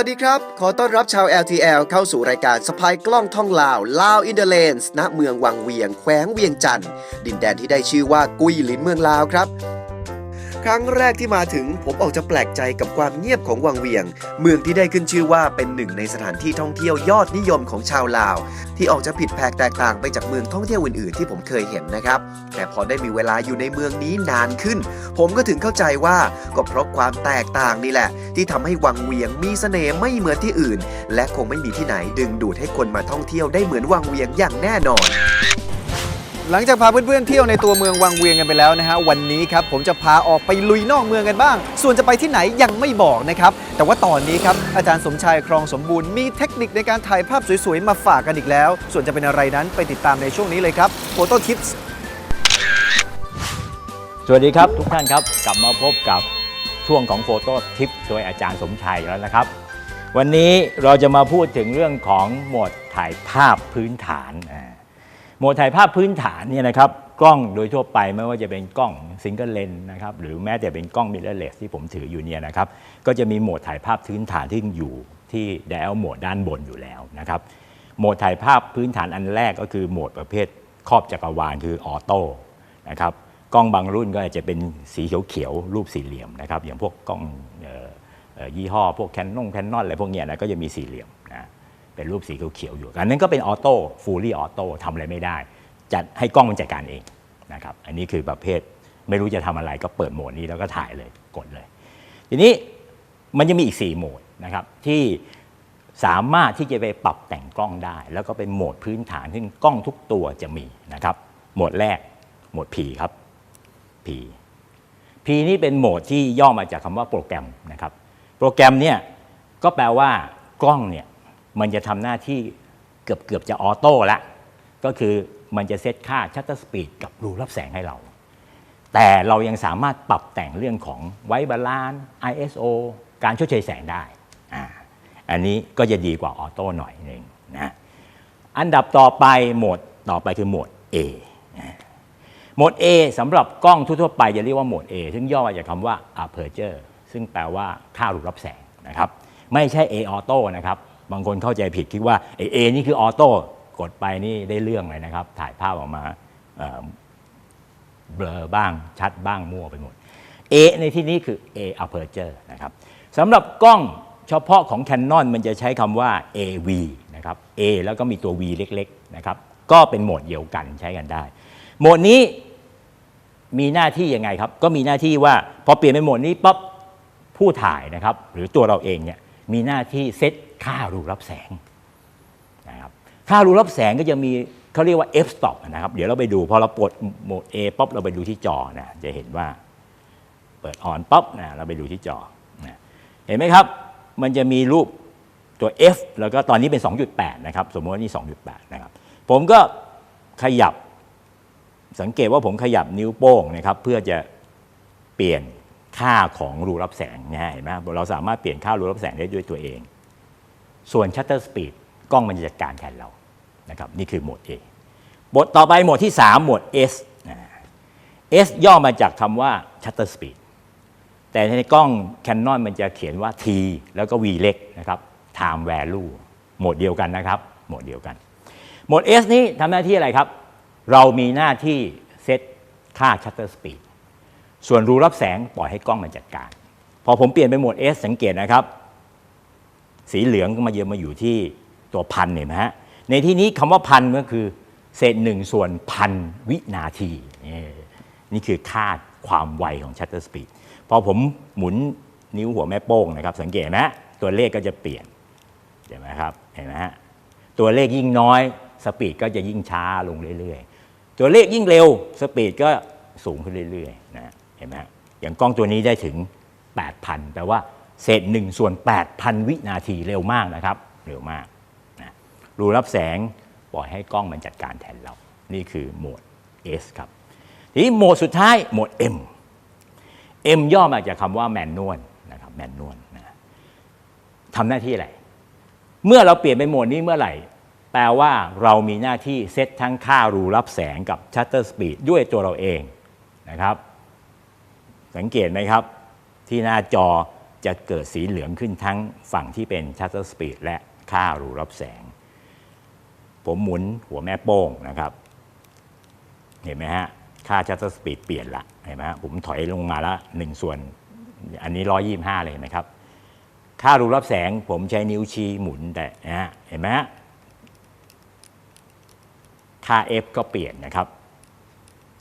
สวัสดีครับ ขอต้อนรับชาว LTL เข้าสู่รายการสปายกล้องท่องลาวลาวอินเดเลนส์ณเมืองวังเวียงแขวงเวียงจันทร์ดินแดนที่ได้ชื่อว่ากุยลินเมืองลาวครับ ครั้งแรกที่มาถึงผมออกจะแปลกใจกับความเงียบของวังเวียง เมืองที่ได้ขึ้นชื่อว่าเป็นหนึ่งในสถานที่ท่องเที่ยวยอดนิยมของชาวลาว ที่ออกจะผิดแปลกแตกต่างไปจากเมืองท่องเที่ยวอื่นๆ ที่ผมเคยเห็นนะครับ แต่พอได้มีเวลาอยู่ในเมืองนี้นานขึ้น ผมก็ถึงเข้าใจว่าก็เพราะความแตกต่างนี่แหละ ที่ทำให้วังเวียงมีเสน่ห์ไม่เหมือนที่อื่น และคงไม่มีที่ไหนดึงดูดให้คนมาท่องเที่ยวได้เหมือนวังเวียงอย่างแน่นอน หลังจากพาเพื่อนๆเที่ยวในตัวเมืองวังเวียงกันไปแล้วนะฮะวันนี้ครับผมจะพาออกไปลุยนอกเมืองกันบ้าง ส่วนจะไปที่ไหนยังไม่บอกนะครับแต่ว่าตอนนี้ครับอาจารย์สมชายครองสมบูรณ์มีเทคนิคในการถ่ายภาพสวยๆมาฝากกันอีกแล้ว ส่วนจะเป็นอะไรนั้นไปติดตามในช่วงนี้เลยครับโฟโต้ทิปส์สวัสดีครับทุกท่านครับกลับมาพบกับช่วงของโฟโต้ทิปโดยอาจารย์สมชัยแล้วนะครับ วันนี้เราจะมาพูดถึงเรื่องของหมดถ่ายภาพพื้นฐานอ่า โหมดถ่ายภาพพื้นฐานเนี่ยนะครับกล้องโดยทั่วไปไม่ว่าจะเป็นกล้องซิงเกิลเลนนะครับหรือแม้แต่เป็นกล้องมิเรอร์เลสที่ผมถืออยู่เนี่ยนะครับก็จะมีโหมดถ่ายภาพพื้นฐานที่อยู่ที่ไดอัลโหมดด้านบนอยู่แล้วนะครับโหมดถ่ายภาพพื้นฐานอันแรกก็คือโหมดประเภทครอบจักรวาลคือออโต้นะครับกล้องบางรุ่นก็อาจจะเป็นสีเขียวๆรูปสี่เหลี่ยมนะครับอย่างพวกกล้องออออยี่ห้อพวกแคนนงแคนนอนอะไรพวกเนี้ยนะก็จะมีสี่เหลี่ยม เป็นรูปสีเขียวๆอยู่ อันนั้นก็เป็นออโต้ฟูลี่ออโต้ทำอะไรไม่ได้ จัดให้กล้องมันจัดการเองนะครับ อันนี้คือประเภทไม่รู้จะทำอะไรก็เปิดโหมดนี้แล้วก็ถ่ายเลยกดเลย ทีนี้มันจะมีอีก 4 โหมดนะครับที่สามารถที่จะไปปรับแต่งกล้องได้ แล้วก็เป็นโหมดพื้นฐานซึ่งกล้องทุกตัวจะมีนะครับ โหมดแรกโหมด P ครับ P P นี่เป็นโหมดที่ย่อมาจากคำว่าโปรแกรมนะครับ โปรแกรมเนี่ยก็แปลว่ากล้องเนี่ย มันจะทำหน้าที่เกือบเกือบจะออโต้ละ ก็คือมันจะเซตค่าชัตเตอร์สปีดกับรูรับแสงให้เรา แต่เรายังสามารถปรับแต่งเรื่องของไวบาลานซ์ ISO การชดเชยแสงได้อ่าอันนี้ก็จะดีกว่าออโต้หน่อยหนึ่งนะอันดับต่อไปโหมดต่อไปคือโหมด A โหมด A สำหรับกล้องทั่วๆไปจะเรียกว่าโหมด A ซึ่งย่อมาจากคำว่า aperture ซึ่งแปลว่าค่ารูรับแสงนะครับ ไม่ใช่ A auto นะครับ บางคนเข้าใจผิดคิดว่าไอ้ A นี่คือออโต้กดไปนี่ได้เรื่องเลยนะครับ ถ่ายภาพออกมาเอ่อเบลอบ้างชัดบ้างมั่วไปหมด A ในที่นี้คือ A aperture นะครับสำหรับกล้องเฉพาะของ Canon มันจะใช้คำว่า AV นะครับ A แล้วก็มีตัว V เล็กๆนะครับก็เป็นโหมดเดียวกันใช้กันได้ โหมดนี้มีหน้าที่ยังไงครับ ก็มีหน้าที่ว่าพอเปลี่ยนเป็นโหมดนี้ปั๊บผู้ถ่ายนะครับ หรือตัวเราเองเนี่ยมีหน้าที่เซต ค่ารูรับแสงนะครับค่ารูรับแสงก็จะมีเขาเรียกว่า f stop นะครับเดี๋ยวเราไปดูพอเราปลดโหมด A ปั๊บเราไปดูที่จอนะจะเห็นว่าเปิดออนปั๊บนะเราไปดูที่จอนะเห็นไหมครับ มันจะมีรูปตัว F แล้วก็ตอนนี้เป็น 2.8 นะครับ สมมติว่านี่ 2.8 นะครับ ผมก็ขยับสังเกตว่าผมขยับนิ้วโป้งนะครับ เพื่อจะเปลี่ยนค่าของรูรับแสงนะเห็นไหมเราสามารถเปลี่ยนค่ารูรับแสงได้ด้วยตัวเอง ส่วนชัตเตอร์สปีดกล้องมันจะจัดการแทนเรานะครับนี่คือโหมด A บทต่อไปโหมดที่ 3 โหมด S S ย่อมาจากคำว่า shutter speed แต่ในกล้อง Canon มันจะเขียนว่า T แล้วก็ V เล็กนะครับ time value โหมดเดียวกันนะครับ โหมดเดียวกัน โหมด S นี้ทำหน้าที่อะไรครับ เรามีหน้าที่เซตค่า shutter speed ส่วนรูรับแสงปล่อยให้กล้องมันจัดการ พอผมเปลี่ยนเป็นโหมด S สังเกตนะครับ สีเหลืองก็มาเยือะมาอยู่ที่ตัวพันเห็นไหมฮะในที่นี้คำว่าพันก็คือ เศษหนึ่งส่วนพันวินาทีนี่นี่คือค่าความไวของ shutter speed พอผมหมุนนิ้วหัวแม่โป้งนะครับ สังเกตนะตัวเลขก็จะเปลี่ยนเห็นไหมครับเห็นไหมฮะตัวเลขยิ่งน้อยสปีดก็จะยิ่งช้าลงเรื่อยๆ ตัวเลขยิ่งเร็วสปีดก็สูงขึ้นเรื่อยๆนะเห็นไหมฮะอย่างกล้องตัวนี้ได้ถึง 8,000แปลว่า เศษหนึ่งส่วน8,000 วินาทีเร็วมากนะครับ เร็วมากนะรูรับแสงปล่อยให้กล้องมันจัดการแทนเรา นี่คือโหมด S ครับ ทีนี้โหมดสุดท้ายโหมด M M ย่อมาจากคำว่าแมนนวลนะครับแมนนวลนะทำหน้าที่อะไร เมื่อเราเปลี่ยนเป็นโหมดนี้เมื่อไหร่ แปลว่าเรามีหน้าที่เซตทั้งค่ารูรับแสงกับชัตเตอร์สปีดด้วยตัวเราเองนะครับ สังเกตไหมครับ ที่หน้าจอ จะเกิดสีเหลืองขึ้นทั้งฝั่งที่เป็นชัตเตอร์สปีดและค่ารูรับแสง ผมหมุนหัวแม่โป้งนะครับ เห็นไหมฮะ ค่าชัตเตอร์สปีดเปลี่ยนละเห็นไหมฮะผมถอยลงมาละหนึ่งส่วน อันนี้ร้อยยี่ห้าเลยเห็นไหมครับ ค่ารูรับแสงผมใช้นิ้วชี้หมุนแต่นะฮะเห็นไหมฮะค่า f ก็เปลี่ยนนะครับ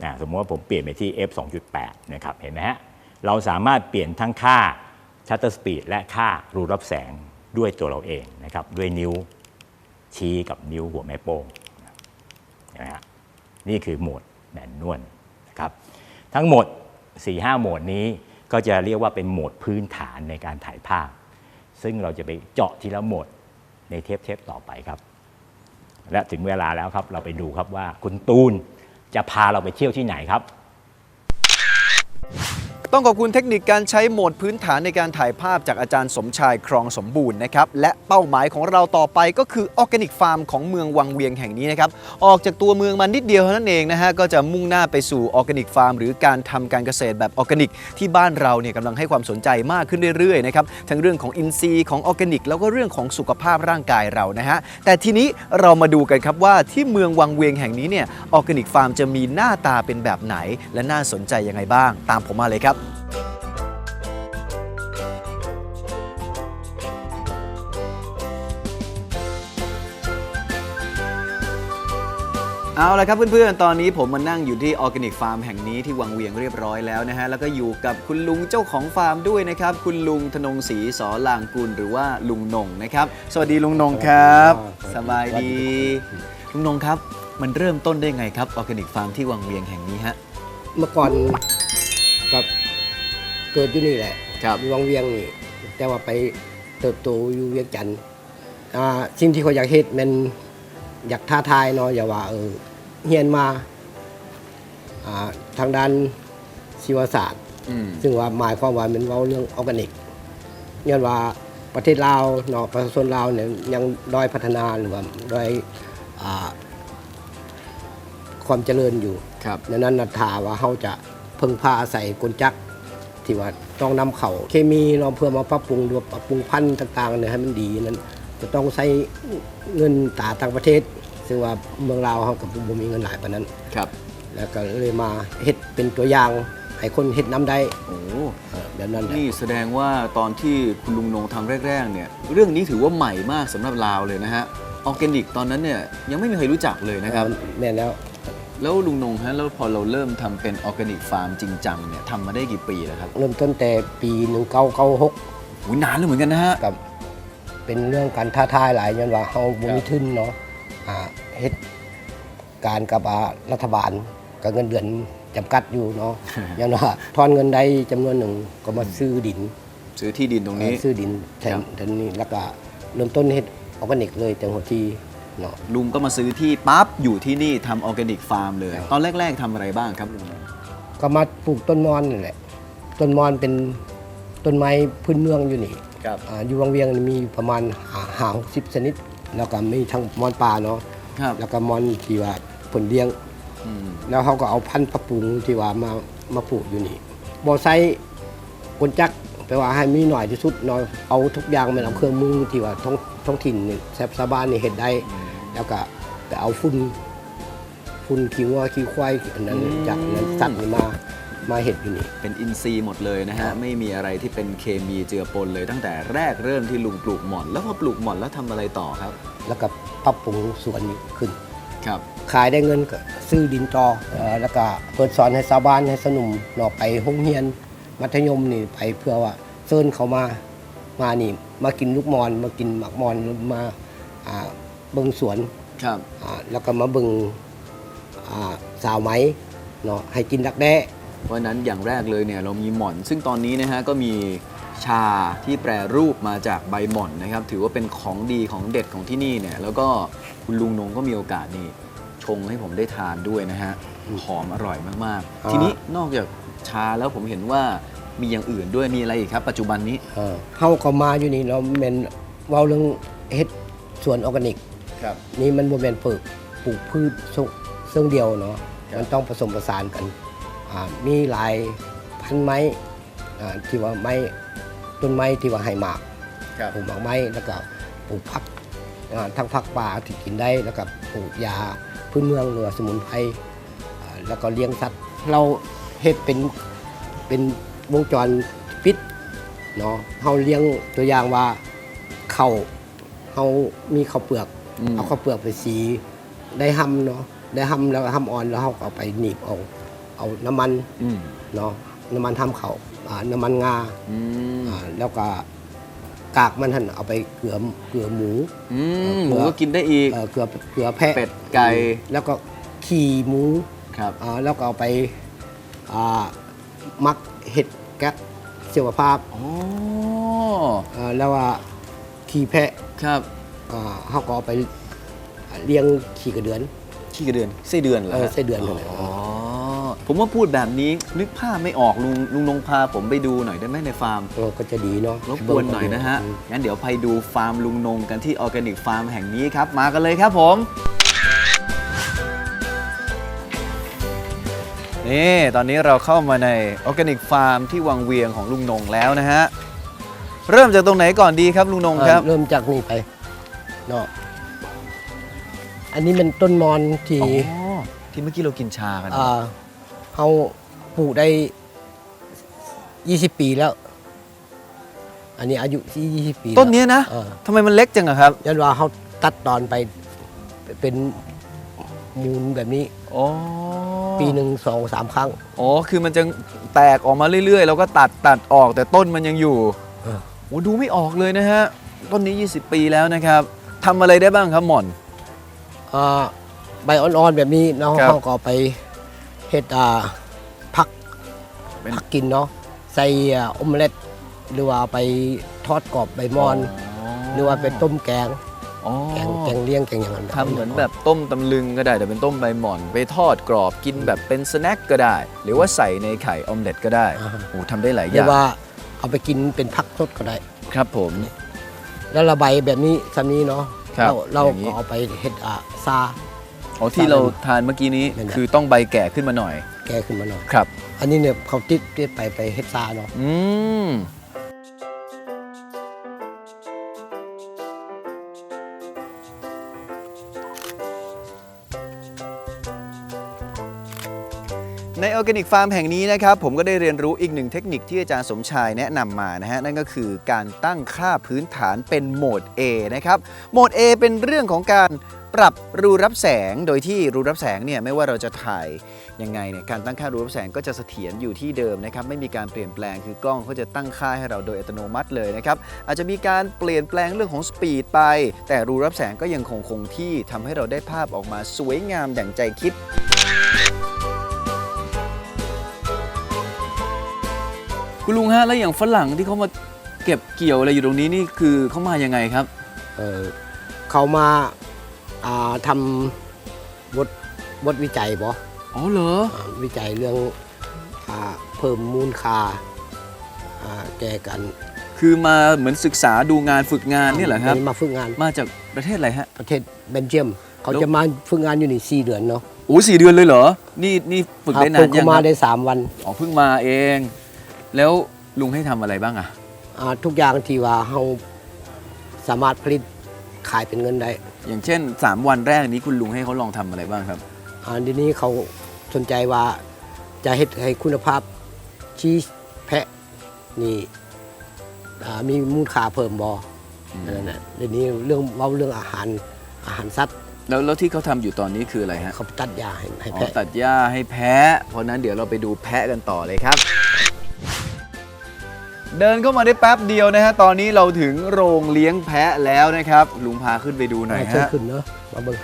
นะสมมติว่าผมเปลี่ยนไปที่ f 2.8 นะครับ เห็นไหมฮะ เราสามารถเปลี่ยนทั้งค่า shutter speed และค่ารูรับแสงด้วยตัวเราเองนะครับด้วยนิ้วชี้กับนิ้วหัวแม่โป้งนไหมฮะนี่คือโหมดแมนนวลนะครับทั้งหมด 4-5 โหมดนี้ก็จะเรียกว่าเป็นโหมดพื้นฐานในการถ่ายภาพ ซึ่งเราจะไปเจาะทีละโหมดในเทปเทปต่อไปครับ และถึงเวลาแล้วครับเราไปดูครับว่าคุณตูนจะพาเราไปเที่ยวที่ไหนครับ ต้องขอบคุณเทคนิคการใช้โหมดพื้นฐานในการถ่ายภาพจากอาจารย์สมชายครองสมบูรณ์นะครับ และเป้าหมายของเราต่อไปก็คือออร์แกนิกฟาร์มของเมืองวังเวียงแห่งนี้นะครับ ออกจากตัวเมืองมานิดเดียวเท่านั้นเองนะฮะ ก็จะมุ่งหน้าไปสู่ออร์แกนิกฟาร์มหรือการทำการเกษตรแบบออร์แกนิก ที่บ้านเราเนี่ยกำลังให้ความสนใจมากขึ้นเรื่อยๆนะครับ ทั้งเรื่องของอินทรีย์ของออร์แกนิก แล้วก็เรื่องของสุขภาพร่างกายเรานะฮะ แต่ทีนี้เรามาดูกันครับว่าที่เมืองวังเวียงแห่งนี้เนี่ยออร์แกนิกฟาร์มจะมีหน้าตาเป็นแบบไหน และน่าสนใจยังไงบ้าง ตามผมมาเลยครับเอาละครับเพื่อนๆ ตอนนี้ผมมานั่งอยู่ที่ออร์แกนิกฟาร์มแห่งนี้ที่วังเวียงเรียบร้อยแล้วนะฮะ แล้วก็อยู่กับคุณลุงเจ้าของฟาร์มด้วยนะครับ คุณลุงธนงศรีสอลางกุลหรือว่าลุงนงนะครับ สวัสดีลุงนงครับ สบายดี ลุงนงครับ มันเริ่มต้นได้ไงครับออร์แกนิกฟาร์มที่วังเวียงแห่งนี้ฮะ เมื่อก่อนกับเกิดอยู่นี่แหละครับ อยู่วังเวียงนี่ แต่ว่าไปเติบโตอยู่เวียงจันทน์อ่าสิ่งที่เขาอยากเฮ็ดมันอยากท้าทายเนาะอย่าว่าเออเฮียนมาอ่าทางด้านชีวศาสตร์ อืม ซึ่งว่าหมายความว่ามันเว้าเรื่องออร์แกนิกย้อนว่าประเทศลาวเนาะประชาชนลาวเนี่ยยังด้อยพัฒนาหรือว่าด้อยอ่าความเจริญอยู่ครับ ดังนั้นนะถาว่าเขาจะพึ่งพาอาศัยกลจักร ที่ว่าต้องนำเขาเคมีเนาะเพื่อมาปรับปรุงหรือว่าปรับปรุงพันธุ์ต่างๆเนี่ยให้มันดีนั้นจะต้องใช้เงินตาต่างประเทศ ซึ่งว่าเมืองลาวเขากับบ่มีเงินหลายปานนั้นครับ แล้วก็เลยมาเฮ็ดเป็นตัวอย่างให้คนเฮ็ดน้ำได้โอ้เออแบบนั้นแหละนี่แสดงว่าตอนที่คุณลุงนงทำแรกๆเนี่ยเรื่องนี้ถือว่าใหม่มากสำหรับลาวเลยนะฮะออร์แกนิกตอนนั้นเนี่ยยังไม่มีใครรู้จักเลยนะครับแม่นแล้ว แล้วลุงนงฮะแล้วพอเราเริ่มทำเป็นออร์แกนิกฟาร์มจริงจังเนี่ยทำมาได้กี่ปีแล้วครับเริ่มต้นแต่ปี 1996อุ้ยนานเลยเหมือนกันนะฮะ กับ เป็นเรื่องการท้าทายหลายยันว่าเฮาบ่มีทุนเนาะอ่าเฮ็ดการกับอ่ารัฐบาลกับเงินเดือนจำกัดอยู่เนาะ ยันว่าทอนเงินได้จำนวนหนึ่งก็มาซื้อดิน ซื้อที่ดินตรงนี้ ซื้อดินแทนครับแทนนี้แล้วก็เริ่มต้นเฮ็ดออร์แกนิกเลยแต่หัวที เนาะลุงก็มาซื้อที่ปั๊บอยู่ที่นี่ทำออร์แกนิกฟาร์มเลย ตอนแรก ๆทำอะไรบ้างครับลุงนงก็มาปลูกต้นมอนนี่แหละ ต้นมอนเป็นต้นไม้พื้นเมืองอยู่นี่ครับอ่าอยู่วังเวียงนี่มีประมาณหาสิบชนิด แล้วก็มีทั้งมอนป่าเนาะครับแล้วก็มอนที่ว่าผลเลี้ยง อืมแล้วเขาก็เอาพันธุ์ปรับปรุงที่ว่ามามาปลูกอยู่นี่บ่ใส่กลจักรแปลว่าให้มีหน่อยที่สุดเนาะเอาทุกอย่างมันเอาเครื่องมือที่ว่าท้องท้องถิ่นนี่แซบซาบ้านนี่เฮ็ดได้ แล้วก็ไปเอาฝุ่นฝุ่นขี้วัวขี้ควายอันนั้นจากนั้นสัตว์นี่มามาเฮ็ดอยู่นี่ เป็นอินทรีย์หมดเลยนะฮะ ไม่มีอะไรที่เป็นเคมีเจือปนเลยตั้งแต่แรกเริ่มที่ลุงปลูกหม่อน แล้วพอปลูกหม่อนแล้วทำอะไรต่อครับ แล้วก็ปรับปรุงสวนนี่ขึ้น ครับ ขายได้เงินก็ซื้อดินต่อเอ่อแล้วก็เปิดสอนให้ชาวบ้านให้สนุมเนอกไปห้องเรียน มัธยมนี่ไปเพื่อว่าเชิญเขามามานี่ มากินลูกมอน มากินหมักมอนมาอ่า เบิ่งสวนครับ อ่าแล้วก็มาเบิ่งอ่าสาวไหมเนาะให้กินดักแด้ เพราะฉะนั้นอย่างแรกเลยเนี่ยเรามีหม่อน ซึ่งตอนนี้นะฮะก็มีชาที่แปรรูปมาจากใบหม่อนนะครับ ถือว่าเป็นของดีของเด็ดของที่นี่เนี่ย แล้วก็คุณลุงนงก็มีโอกาสนี่ชงให้ผมได้ทานด้วยนะฮะหอมอร่อยมากๆทีนี้นอกจากชาแล้วผมเห็นว่ามีอย่างอื่นด้วยมีอะไรอีกครับ ปัจจุบันนี้ เออเฮาก็มาอยู่นี่เนาะแม่นเว้าเรื่องเฮ็ดสวนออร์แกนิก ครับ นี่มันบ่แม่นปลูกปลูกพืชซุเรื่องเดียวเนาะครับมันต้องผสมผสานกันอ่ามีหลายพันไม้อ่าที่ว่าไม้ต้นไม้ที่ว่าให้หมากครับปลูกหมากไม้แล้วก็ปลูกผักอ่าทั้งผักป่าที่กินได้แล้วก็ปลูกยาพื้นเมืองหรือว่าสมุนไพรอ่าแล้วก็เลี้ยงสัตว์ เราเฮ็ดเป็นเป็นวงจรปิดเนาะเฮาเลี้ยงตัวอย่างว่าข้าวเฮามีข้าวเปลือกอืม เอาข้าวเปลือกไปสีได้ห้ำเนาะได้ห้ำแล้วห้ำอ่อนแล้วเขาก็เอาไปหนีบเอาเอาน้ำมันอืมเนาะน้ำมันทำเขาวอ่าน้ำมันงาอืมอ่าแล้วก็กากมันท่านเอาไปเกลือเกลือหมูอืมหมูก็กินได้อีกเอ่อเกลือเกลือแพะเป็ดไก่แล้วก็ขี่หมูครับอ่าแล้วก็เอาไปอ่ามักเห็ดแก๊สเสียวภาพอ๋ออ่าแล้วว่าขี่แพะครับ อ่าเขาก็เอาไปเลี้ยงขี่กระเดือน ขี้กระเดือนไส้เดือนเหรอเออฮะไส้เดือนนั่นแหละ อ๋อผมว่าพูดแบบนี้นึกภาพไม่ออกลุงลุงนงพาผมไปดูหน่อยได้ไหมในฟาร์ม เออก็จะดีเนาะรบกวนหน่อยนะฮะอืมงั้นเดี๋ยวไปดูฟาร์มลุงนงกันที่ออร์แกนิกฟาร์มแห่งนี้ครับ มากันเลยครับผม นี่ตอนนี้เราเข้ามาในออร์แกนิกฟาร์มที่วังเวียงของลุงนงแล้วนะฮะ เริ่มจากตรงไหนก่อนดีครับลุงนงครับ เอ่อเริ่มจากนี่ไป เนาะอันนี้เป็นต้นมอนที่อ๋อที่เมื่อกี้เรากินชากันอ่าเขาปลูกได้ 20 ปีแล้ว อันนี้อายุที่ 20 ปีแล้วต้นเนี้ยนะเออทำไมมันเล็กจังอะครับยันว่าเขาตัดตอนไปเป็นมูลแบบนี้ อ๋อปีหนึ่งสองสามครั้ง อ๋อคือมันจะแตกออกมาเรื่อยๆ แล้วก็ตัดตัดออกแต่ต้นมันยังอยู่เออ โอ้ดูไม่ออกเลยนะฮะ ต้นนี้ 20 ปีแล้วนะครับ ทำอะไรได้บ้างครับหม่อน อ่าใบอ่อนๆแบบนี้เนาะครับเขาก็เอาไปเฮ็ดอ่าผักเป็น ผักกินเนาะใส่อ่าอมเล็ตหรือว่าไปทอดกรอบใบมอน หรือว่าเป็นต้มแกงอ๋อแกงแกงเลี้ยงแกงอย่างนั้นทำเหมือนแบบต้มตำลึงก็ได้แต่เป็นต้มใบหม่อน ไปทอดกรอบกินแบบเป็นสแน็คก็ได้ หรือว่าใส่ในไข่ออมเล็ตก็ได้อ่าฮะโอ้ทำได้หลายอหรืย่าองว่าเอาไปกินเป็นผักสดก็ได้ ครับผม แล้วระใบแบบนี้ซ้ำนี้เนาะครับเราเราอย่างนี้ ก็เอาไปเฮ็ดอ่าซา อ๋อที่เราทานเมื่อกี้นี้นั่นแหละ คือต้องใบแก่ขึ้นมาหน่อยแกขึ้นมาหน่อย ครับ อันนี้เนี่ยเขาติดติดไปไปเฮ็ดซาเนาะอืม ในออร์แกนิกฟาร์มแห่งนี้นะครับผมก็ได้เรียนรู้อีกหนึ่งเทคนิคที่อาจารย์สมชายแนะนำมานะฮะนั่นก็คือการตั้งค่าพื้นฐานเป็นโหมด A นะครับโหมด A เป็นเรื่องของการปรับรูรับแสงโดยที่รูรับแสงเนี่ยไม่ว่าเราจะถ่ายยังไงเนี่ยการตั้งค่ารูรับแสงก็จะเสถียรอยู่ที่เดิมนะครับไม่มีการเปลี่ยนแปลงคือกล้องเขาจะตั้งค่าให้เราโดยอัตโนมัติเลยนะครับอาจจะมีการเปลี่ยนแปลงเรื่องของสปีดไป แต่รูรับแสงก็ยังคงคงที่ทำให้เราได้ภาพออกมาสวยงามอย่างใจคิด คุณลุงฮะแล้วอย่างฝรั่งที่เขามาเก็บเกี่ยวอะไรอยู่ตรงนี้นี่คือเขามายังไงครับ เออเขามาอ่าทำบทบทวิจัยบ่อ๋อเหรออ่าวิจัยเรื่องอ่าเพิ่มมูลค่าอ่าแก่กันคือมาเหมือนศึกษาดูงานฝึกงานเนี่ยเหรอครับ มาฝึกงานมาจากประเทศอะไรฮะ ประเทศเบลเยียม เขาแล้ว จะมาฝึกงานอยู่นี่สี่เดือนเนาะโอ้สี่เดือนเลยเหรอ นี่นี่ฝึกได้นาฝึนกยัเข้างคมารับได้สามวัน อ๋อเพิ่งมาเอง แล้วลุงให้ทำอะไรบ้างอะอ่าทุกอย่างที่ว่าเราสามารถผลิตขายเป็นเงินได้อย่างเช่น 3 วันแรกนี้คุณลุงให้เขาลองทำอะไรบ้างครับอันนี้เขาสนใจว่าจะเฮ็ดให้คุณภาพชีสแพะนี่อ่ามีมูลค่าเพิ่มบออืมนั่นแหละเดี๋ยวนี้เรื่องเว้าเรื่องอาหารอาหารสัตว์แล้วแล้วที่เขาทำอยู่ตอนนี้คืออะไรฮะเขาตัดยาให้ให้อ๋อแพะ ตัดหญ้าให้แพะเพราะนั้นเดี๋ยวเราไปดูแพะกันต่อเลยครับ เดินเข้ามาได้แป๊บเดียวนะฮะ ตอนนี้เราถึงโรงเลี้ยงแพะแล้วนะครับ ลุงพาขึ้นไปดูหน่อยเชิญฮะ ขึ้นเนอะมาเบิ่ง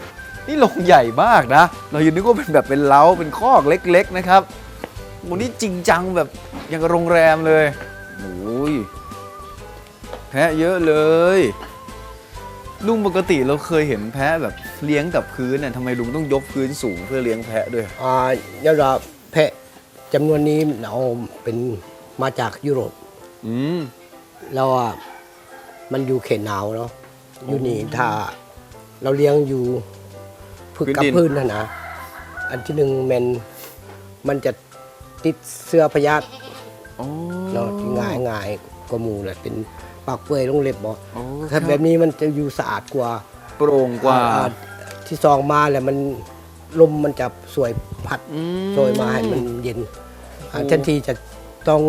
นี่โรงใหญ่มากนะ เรายังนึกว่าเป็นแบบเป็นเล้า เป็นคอกเล็ก ๆ นะครับวันนี้จริงจังแบบอย่างกับโรงแรมเลยโอ้ยแพะเยอะเลย ลุงปกติเราเคยเห็นแพะแบบเลี้ยงกับพื้นน่ะทำไมลุงต้องยกพื้นสูงเพื่อเลี้ยงแพะด้วย อ่าเยาว่าแพะจำนวนนี้เอาเป็นมาจากยุโรป อืมแล้วอะมันอยู่เขตหนาวเนาะอยู่นี่ถ้า เราเลี้ยงอยู่พึกกับพื้นนะนะอันที่หนึ่งแมันมันจะติดเสื้อพยาธิอ๋อเนาะที่ง่ายง่ายกว่าหมูเลยเป็นปากเปื่อยลงเล็บบ่โอ้ถ้าแบบนี้มันจะอยู่สะอาดกว่า โปร่งกว่าอ่ที่ซองมาแล้วมันลมมันจะสวยพัดอืมโชยมาให้มันเย็นอ่าทันทีจะต้อง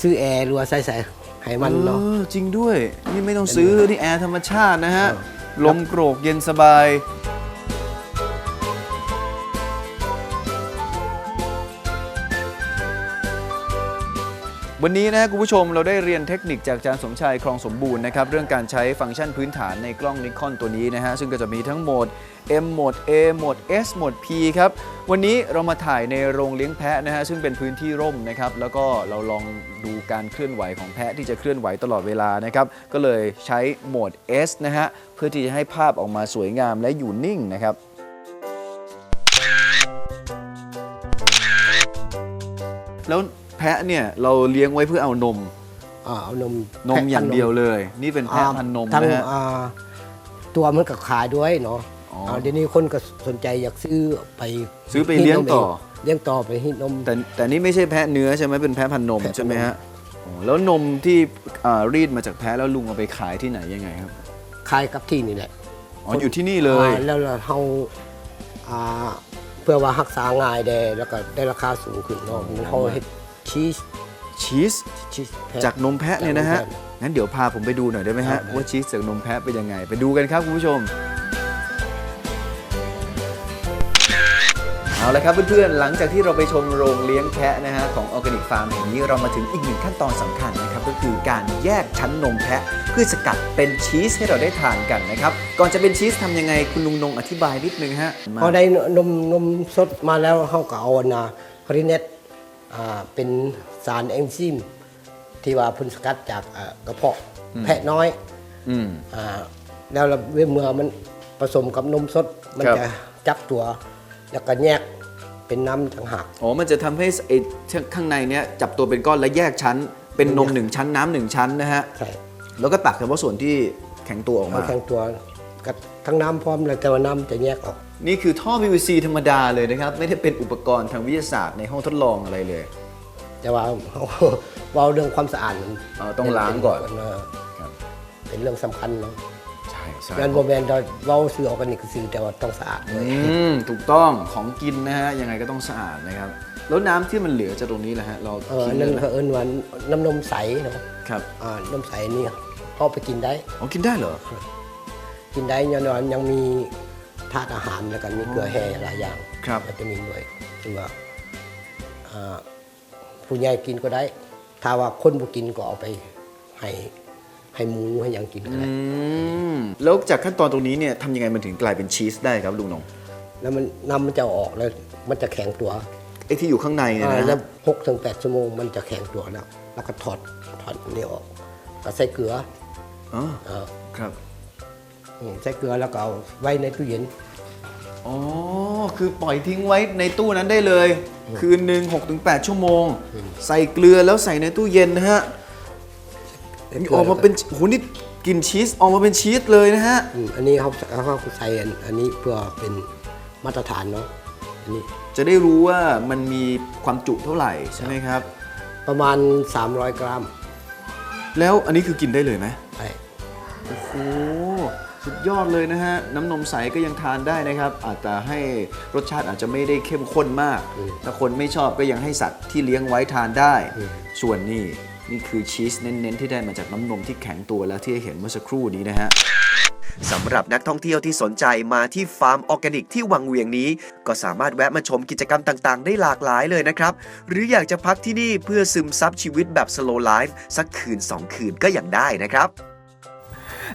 ซื้อแอร์หรือว่าใส่ใส่ให้มันเนาะ ออจริงด้วย นี่ไม่ต้องซื้อ นี่แอร์ธรรมชาตินะฮะเออลมโกรกเย็นสบาย วันนี้นะคุณผู้ชมเราได้เรียนเทคนิคจากอาจารย์สมชายครองสมบูรณ์นะครับเรื่องการใช้ฟังก์ชันพื้นฐานในกล้องนิคอนตัวนี้นะฮะซึ่งก็จะมีทั้งโหมด M โหมด A โหมด S โหมด P ครับวันนี้เรามาถ่ายในโรงเลี้ยงแพะนะฮะซึ่งเป็นพื้นที่ร่มนะครับแล้วก็เราลองดูการเคลื่อนไหวของแพะที่จะเคลื่อนไหวตลอดเวลานะครับก็เลยใช้โหมด S นะฮะเพื่อที่จะให้ภาพออกมาสวยงามและอยู่นิ่งนะครับแล้ว แพะเนี่ยเราเลี้ยงไว้เพื่อเอานม อ่าเอานมนมอย่างเดียวเลย นี่เป็นแพะพันธุ์นมทั้งนะฮะ อ่าตัวมันก็ขายด้วยเนาะอ๋ออ่าเดี๋ยวนี้คนก็สนใจอยากซื้อไปซื้อไปเลี้ยงต่อ เลี้ยงต่อไปให้นม แต่แต่นี่ไม่ใช่แพะเนื้อใช่ไหมเป็นแพะพันธุ์นมแพะพันธุ์นม ใช่ไหมฮะอ๋อแล้วนมที่อ่ารีดมาจากแพะแล้วลุงเอาไปขายที่ไหนยังไงครับขายกับที่นี่แหละ อ๋ออยู่ที่นี่เลย อ่าแล้วเราเฮาอ่าเพื่อว่ารักษาง่ายได้แล้วก็ได้ราคาสูงขึ้นเนาะมันเฮาเฮ็ด ชีส ชีสชีสแพะ จากนมแพะเนี่ยนะฮะ จากนมแพะงั้นเดี๋ยวพาผมไปดูหน่อยได้ไหมครัฮะบ ว่าชีสจากนมแพะเป็นยังไง ไปดูกันครับคุณผู้ชม เอาละครับเพื่อนๆ หลังจากที่เราไปชมโรงเลี้ยงแพะนะฮะของออร์แกนิกฟาร์มแห่งนี้เรามาถึงอีกหนึ่งขั้นตอนสำคัญนะครับก็คือการแยกชั้นนมแพะเพื่อสกัดเป็นชีสให้เราได้ทานกันนะครับก่อนจะเป็นชีสทำยังไงคุณลุงนงอธิบายนิดนึงฮะมาพอได้นมนมสดมาแล้วเฮาก็เอาอันนาคาริเนตอ่า เป็นสารเอนไซม์ที่ว่าเพุ่นสกัดจากอ่ากระเพาะแพะน้อยอืมอ่าแล้วเราเมื่อมันผสมกับนมสด มันครับจะจับตัว แล้วก็แยกเป็นน้ำต่างหากอ๋อมันจะทำให้ไอ้ข้างในเนี้ยจับตัวเป็นก้อนและแยกชั้น เป็นนมหนึ่งชั้นน้ำหนึ่งชั้นนะฮะใช่แล้วก็ตักเฉพาะส่วนที่แข็งตัวออกเอามาแข็งตัวกับ ทั้งน้ำพร้อมเลยแต่ว่าน้ำจะแยกออก นี่คือท่อ PVC ธรรมดาเลยนะครับ ไม่ได้เป็นอุปกรณ์ทางวิทยาศาสตร์ในห้องทดลองอะไรเลย แต่ว่าเราเรื่องความสะอาดมันอ๋อต้องล้างก่อนเอครับ เป็นเรื่องสำคัญเนาะใช่ใช่งานโมแมนเราเราซื้อออร์แกนิกซื้อแต่ว่าต้องสะอาดด้วยอืมถูกต้องของกินนะฮะยังไงก็ต้องสะอาดนะครับ แล้วน้ำที่มันเหลือจากตรงนี้แหละฮะเราเออทิ้งนั่นเลยเขาเอิ้นว่าน้ำนมใสเนาะครับอ่าน้ำใสนี่เอาไปกินได้ อ๋อกินได้เหรอ กินได้ยังนอนยังมีธาตุอาหารแล้วก็มีเกลือแร่หลายอย่างครับวิตามินด้วยคือว่าอ่าผู้ใหญ่กินก็ได้ ถ้าว่าคนบ่กินก็เอาไปให้ให้หมูให้หยังกินก็ได้อืมแล้วจากขั้นตอนตรงนี้เนี่ยทำยังไงมันถึงกลายเป็นชีสได้ครับลุงนงแล้วมันน้ำมันจะออกแล้วมันจะแข็งตัวไอ้ที่อยู่ข้างในเนี่ยอ่านะแล้วฮะหกถึงแปดชั่วโมงมันจะแข็งตัวแล้วแล้วก็ถอดถอดนี่ออกก็ใส่เกลืออ๋อเออครับ อืมใส่เกลือแล้วก็เอาไว้ในตู้เย็น อ๋อ คือปล่อยทิ้งไว้ในตู้นั้นได้เลย คืนหนึ่ง6-8ถึงชั่วโมงใส่เกลือแล้วใส่ในตู้เย็นนะฮะใส่กลืออกมาเป็นโอ้โหนี่กลินชีสออกมาเป็นชีสเลยนะฮะ อืมอันนี้เขาเขาใส่อันอันนี้เพื่อเป็นมาตรฐานเนาะอันนี้จะได้รู้ว่ามันมีความจุเท่าไหร่ใช่ไหมครับ ประมาณ 300 กรัมแล้วอันนี้คือกินได้เลยไหมใช่โอ้โห สุดยอดเลยนะฮะ น้ำนมใสก็ยังทานได้นะครับ อาจจะให้รสชาติอาจจะไม่ได้เข้มข้นมาก ถ้าคนไม่ชอบก็ยังให้สัตว์ที่เลี้ยงไว้ทานได้ ส่วนนี่นี่คือชีสเน้นๆ ที่ได้มาจากน้ำนมที่แข็งตัวแล้วที่เห็นเมื่อสักครู่นี้นะฮะสำหรับนักท่องเที่ยวที่สนใจมาที่ฟาร์มออร์แกนิกที่วังเวียงนี้ ก็สามารถแวะมาชมกิจกรรมต่างๆ ได้หลากหลายเลยนะครับ หรืออยากจะพักที่นี่เพื่อซึมซับชีวิตแบบ slow life สักคืน 2 คืนก็ยังได้นะครับ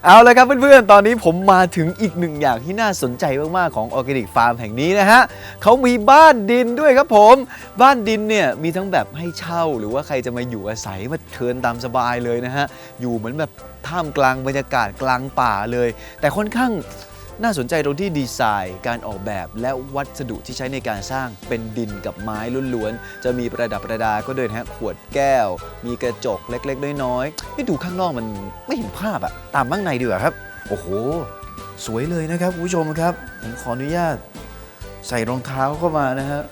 เอาละครับเพื่อนๆ ตอนนี้ผมมาถึงอีกหนึ่งอย่างที่น่าสนใจมากๆ ของออร์แกนิกฟาร์มแห่งนี้นะฮะเขามีบ้านดินด้วยครับผม บ้านดินเนี่ยมีทั้งแบบให้เช่า หรือว่าใครจะมาอยู่อาศัยมาเทินตามสบายเลยนะฮะ อยู่เหมือนแบบท่ามกลางบรรยากาศกลางป่าเลย แต่ค่อนข้าง น่าสนใจตรงที่ดีไซน์ การออกแบบและวัสดุที่ใช้ในการสร้างเป็นดินกับไม้ล้วนๆ จะมีประดับประดาก็เดินฮะขวดแก้ว มีกระจกเล็กๆ น้อยๆให้ดูข้างนอกมันไม่เห็นภาพอะตามข้างในดีกว่าครับ โอ้โห สวยเลยนะครับคุณผู้ชมครับ ผมขออนุญาต ใส่รองเท้าเข้ามานะฮะ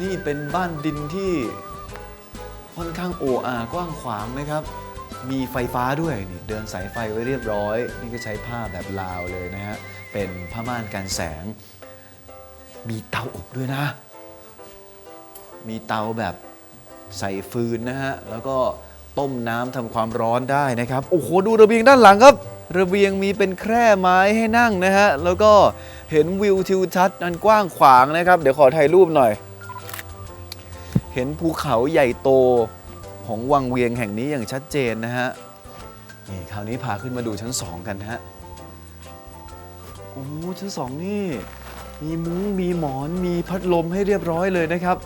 นี่เป็นบ้านดินที่ค่อนข้างโออากว้างขวางนะครับ มีไฟฟ้าด้วยนี่เดินสายไฟไว้เรียบร้อย นี่ก็ใช้ผ้าแบบลาวเลยนะฮะ เป็นผ้าม่านกันแสง มีเตาอบด้วยนะ มีเตาแบบใส่ฟืนนะฮะ แล้วก็ต้มน้ำทำความร้อนได้นะครับ โอ้โห ดูระเบียงด้านหลังครับ ระเบียงมีเป็นแคร่ไม้ให้นั่งนะฮะ แล้วก็เห็นวิวทิวทัศน์อันกว้างขวางนะครับ เดี๋ยวขอถ่ายรูปหน่อย เห็นภูเขาใหญ่โต ของวังเวียงแห่งนี้อย่างชัดเจนนะฮะนี่คราวนี้พาขึ้นมาดูชั้น2กันนะฮะโอ้ชั้นสองนี่ มีมุ้งมีหมอนมีพัดลมให้เรียบร้อยเลยนะครับ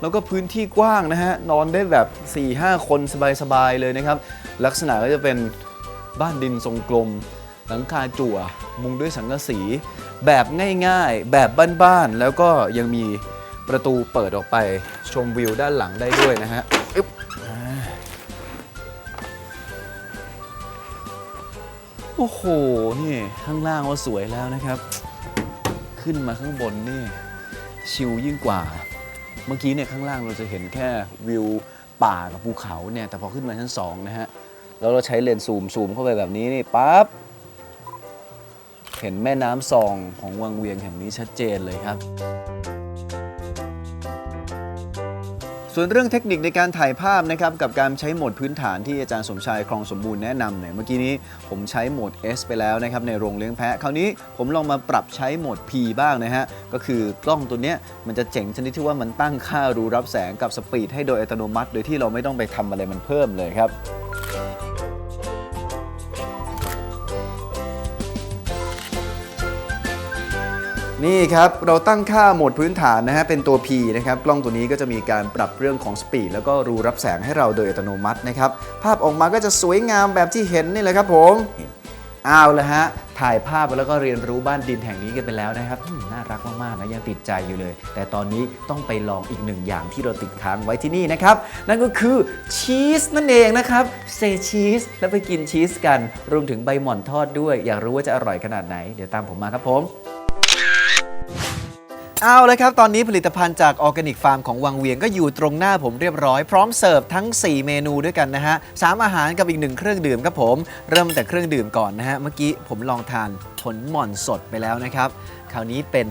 แล้วก็พื้นที่กว้างนะฮะนอนได้แบบ 4-5 คนสบายๆเลยนะครับ ลักษณะก็จะเป็นบ้านดินทรงกลมหลังคาจั่วมุงด้วยสังกะสี แบบง่ายๆ แบบบ้านๆ แล้วก็ยังมีประตูเปิดออกไปชมวิวด้านหลังได้ด้วยนะฮะ โอ้โห นี่ข้างล่างว่าสวยแล้วนะครับ ขึ้นมาข้างบนนี่ ชิลยิ่งกว่า เมื่อกี้เนี่ยข้างล่างเราจะเห็นแค่วิวป่ากับภูเขาเนี่ย แต่พอขึ้นมาชั้นสองนะฮะ แล้วเราใช้เลนส์ซูมซูมเข้าไปแบบนี้นี่ปั๊บ เห็นแม่น้ำซองของวังเวียงแห่งนี้ชัดเจนเลยครับ ส่วนเรื่องเทคนิคในการถ่ายภาพนะครับกับการใช้โหมดพื้นฐานที่อาจารย์สมชายครองสมบูรณ์แนะนำเนี่ยเมื่อกี้นี้ผมใช้โหมด S ไปแล้วนะครับในโรงเลี้ยงแพะคราวนี้ผมลองมาปรับใช้โหมด P บ้างนะฮะก็คือกล้องตัวเนี้ยมันจะเจ๋งชนิดที่ว่ามันตั้งค่ารูรับแสงกับสปีดให้โดยอัตโนมัติ โดยที่เราไม่ต้องไปทำอะไรมันเพิ่มเลยครับ นี่ครับเราตั้งค่าโหมดพื้นฐานนะฮะเป็นตัว P นะครับกล้องตัวนี้ก็จะมีการปรับเรื่องของสปีดแล้วก็รูรับแสงให้เราโดยอัตโนมัตินะครับภาพออกมาก็จะสวยงามแบบที่เห็นนี่แหละครับผมเอาละฮะถ่ายภาพแล้วก็เรียนรู้บ้านดินแห่งนี้กันไปแล้วนะครับน่ารักมากๆนะยังติดใจอยู่เลย แต่ตอนนี้ต้องไปลองอีกหนึ่งอย่างที่เราติดค้างไว้ที่นี่นะครับ นั่นก็คือชีสนั่นเองนะครับเซชีสแล้วไปกินชีสกัน รวมถึงใบหม่อนทอดด้วย อยากรู้ว่าจะอร่อยขนาดไหน เดี๋ยวตามผมมาครับผม เอาเลยครับ ตอนนี้ผลิตภัณฑ์จากออร์แกนิกฟาร์มของวังเวียงก็อยู่ตรงหน้าผมเรียบร้อย พร้อมเสิร์ฟทั้ง 4 เมนูด้วยกันนะฮะสามอาหารกับอีกหนึ่งเครื่องดื่มครับผม เริ่มแต่เครื่องดื่มก่อนนะฮะ เมื่อกี้ผมลองทานผลหม่อนสดไปแล้วนะครับ คราวนี้เป็น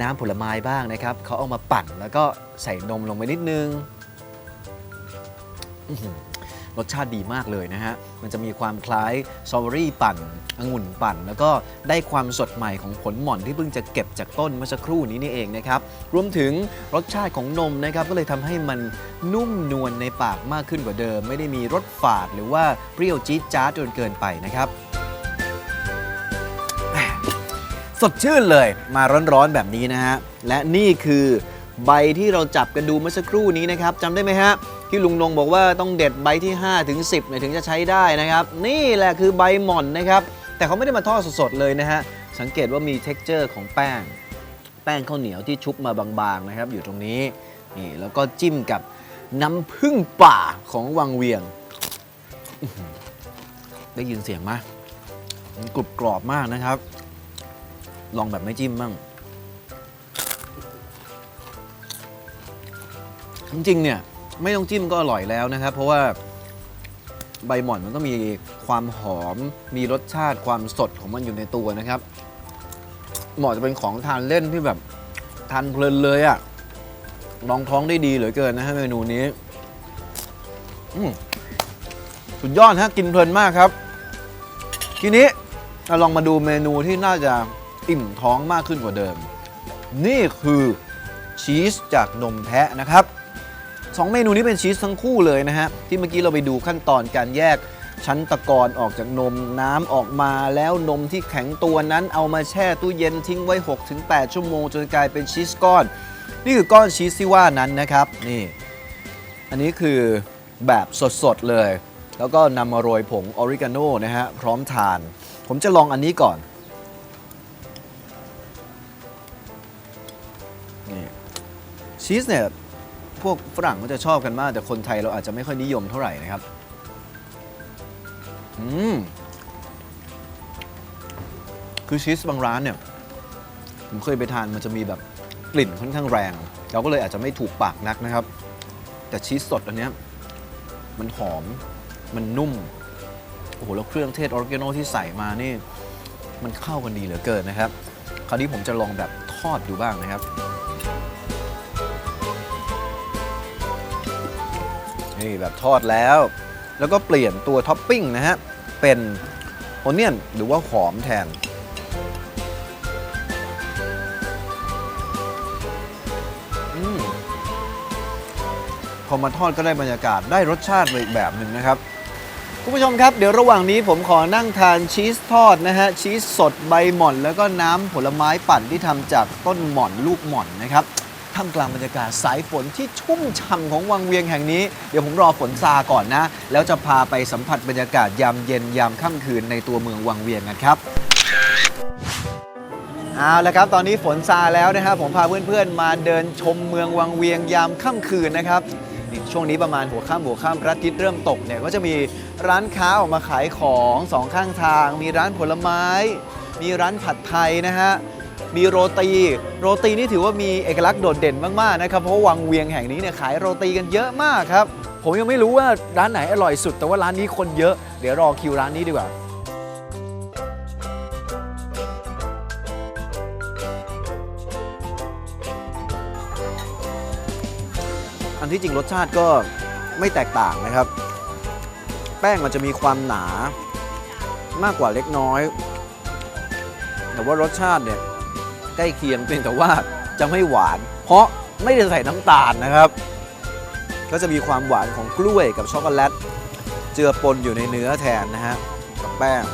น้ำผลไม้บ้างนะครับ เขาเอามาปั่นแล้วก็ใส่นมลงไปนิดนึง รสชาติดีมากเลยนะฮะ มันจะมีความคล้ายสตรอเบอรี่ปั่นองุ่นปั่น แล้วก็ได้ความสดใหม่ของผลหม่อนที่เพิ่งจะเก็บจากต้นเมื่อสักครู่นี้นี่เองนะครับ รวมถึงรสชาติของนมนะครับก็เลยทำให้มันนุ่มนวลในปากมากขึ้นกว่าเดิม ไม่ได้มีรสฝาดหรือว่าเปรี้ยวจี๊ดจ๊าดจนเกินไปนะครับสดชื่นเลยมาร้อนๆแบบนี้นะฮะ และนี่คือใบที่เราจับกันดูเมื่อสักครู่นี้นะครับจำได้ไหมฮะ ที่ลุงนงบอกว่าต้องเด็ดใบที่ 5 ถึง 10เนี่ยถึงจะใช้ได้นะครับ นี่แหละคือใบหม่อนนะครับ แต่เขาไม่ได้มาทอดสดๆเลยนะฮะ สังเกตว่ามี t e x t อร์ของแป้ง แป้งข้าวเหนียวที่ชุบมาบางๆนะครับ อยู่ตรงนี้นี่แล้วก็จิ้มกับน้ำผึ้งป่าของวังเวียง ได้ยินเสียงไหมกรุบกรอบมากนะครับ ลองแบบไม่จิ้มบ้างจริงๆเนี่ย ไม่ต้องจิ้มก็อร่อยแล้วนะครับ เพราะว่าใบหม่อนมันก็มีความหอม มีรสชาติความสดของมันอยู่ในตัวนะครับ เหมาะจะเป็นของทานเล่นที่แบบทานเพลินเลยอะ่ะรองท้องได้ดีเหลือเกินนะฮะเมนูนี้สุดยอดฮะกินเพลินมากครับ ทีนี้เราลองมาดูเมนูที่น่าจะอิ่มท้องมากขึ้นกว่าเดิม นี่คือชีสจากนมแพะนะครับ สองเมนูนี้เป็นชีสทั้งคู่เลยนะฮะ ที่เมื่อกี้เราไปดูขั้นตอนการแยกชั้นตะกอนออกจากนมน้ำออกมาแล้วนมที่แข็งตัวนั้นเอามาแช่ตู้เย็นทิ้งไว้ 6-8 ชั่วโมงจนกลายเป็นชีสก้อน นี่คือก้อนชีสที่ว่านั้นนะครับนี่อันนี้คือแบบสดๆเลย แล้วก็นำมาโรยผงออริกาโนนะฮะพร้อมทาน ผมจะลองอันนี้ก่อนนี่ชีสเนี่ย พวกฝรั่งก็จะชอบกันมาก แต่คนไทยเราอาจจะไม่ค่อยนิยมเท่าไหร่นะครับ อืม คือชีสบางร้านเนี่ย ผมเคยไปทานมันจะมีแบบกลิ่นค่อนข้างแรง เราก็เลยอาจจะไม่ถูกปากนักนะครับ แต่ชีสสดอันเนี้ยมันหอม มันนุ่ม โอ้โห แล้วเครื่องเทศออริจินที่ใส่มานี่ มันเข้ากันดีเหลือเกินนะครับ คราวนี้ผมจะลองแบบทอดดูบ้างนะครับ นี่แบบทอดแล้ว แล้วก็เปลี่ยนตัวท็อปปิ้งนะฮะ เป็นโอเนียนหรือว่าหอมแทนอพอมาทอดก็ได้บรรยากาศได้รสชาติอีกแบบหนึ่งนะครับ คุณผู้ชมครับ เดี๋ยวระหว่างนี้ผมขอนั่งทานชีสทอดนะฮะ ชีสสดใบหม่อน แล้วก็น้ำผลไม้ปั่นที่ทำจากต้นหม่อนลูกหม่อนนะครับ ท่ามกลางบรรยากาศสายฝนที่ชุ่มฉ่ำของวังเวียงแห่งนี้ เดี๋ยวผมรอฝนซาก่อนนะ แล้วจะพาไปสัมผัสบรรยากาศยามเย็นยามค่ำคืนในตัวเมืองวังเวียงกันครับเอาละครับตอนนี้ฝนซาแล้วนะครับผมพาเพื่อนๆมาเดินชมเมืองวังเวียงยามค่ำคืนนะครับนี่ช่วงนี้ประมาณหัวค่ำหัวค่ำพระอาทิตย์เริ่มตกเนี่ยก็จะมีร้านค้าออกมาขายของสองข้างทาง มีร้านผลไม้ มีร้านผัดไทยนะฮะ มีโรตี โรตีนี่ถือว่ามีเอกลักษณ์โดดเด่นมากๆนะครับเพราะวังเวียงแห่งนี้เนี่ยขายโรตีกันเยอะมากครับ ผมยังไม่รู้ว่าร้านไหนอร่อยสุด แต่ว่าร้านนี้คนเยอะเดี๋ยวรอคิวร้านนี้ดีกว่าอันที่จริงรสชาติก็ไม่แตกต่างนะครับ แป้งมันจะมีความหนามากกว่าเล็กน้อย แต่ว่ารสชาติเนี่ย ใกล้เคียงเพียงแต่ว่าจะไม่หวาน เพราะไม่ได้ใส่น้ำตาลนะครับ ก็จะมีความหวานของกล้วยกับช็อกโกแลตเจือปนอยู่ในเนื้อแทนนะฮะกับแป้ง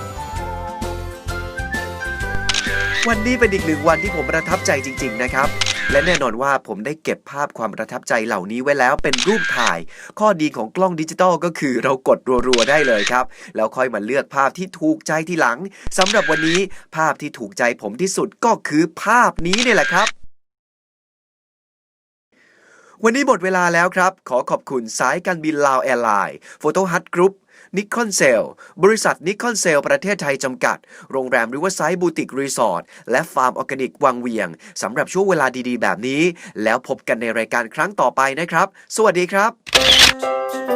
วันนี้เป็นอีกหนึ่งวันที่ผมประทับใจจริง ๆ นะครับ และแน่นอนว่าผมได้เก็บภาพความประทับใจเหล่านี้ไว้แล้วเป็นรูปถ่าย ข้อดีของกล้องดิจิตอลก็คือเรากดรัวๆได้เลยครับ แล้วค่อยมาเลือกภาพที่ถูกใจทีหลังสำหรับวันนี้ภาพที่ถูกใจผมที่สุดก็คือภาพนี้เนี่ยแหละครับวันนี้หมดเวลาแล้วครับ ขอขอบคุณสายการบินลาวแอร์ไลน์ โฟโต้ฮัทกรุ๊ป นิคอนเซลบริษัทนิคอนเซลประเทศไทยจำกัด โรงแรมริเวอร์ไซด์บูติกรีสอร์ทและฟาร์มออร์แกนิกวังเวียงสำหรับช่วงเวลาดีๆ แบบนี้ แล้วพบกันในรายการครั้งต่อไปนะครับ สวัสดีครับ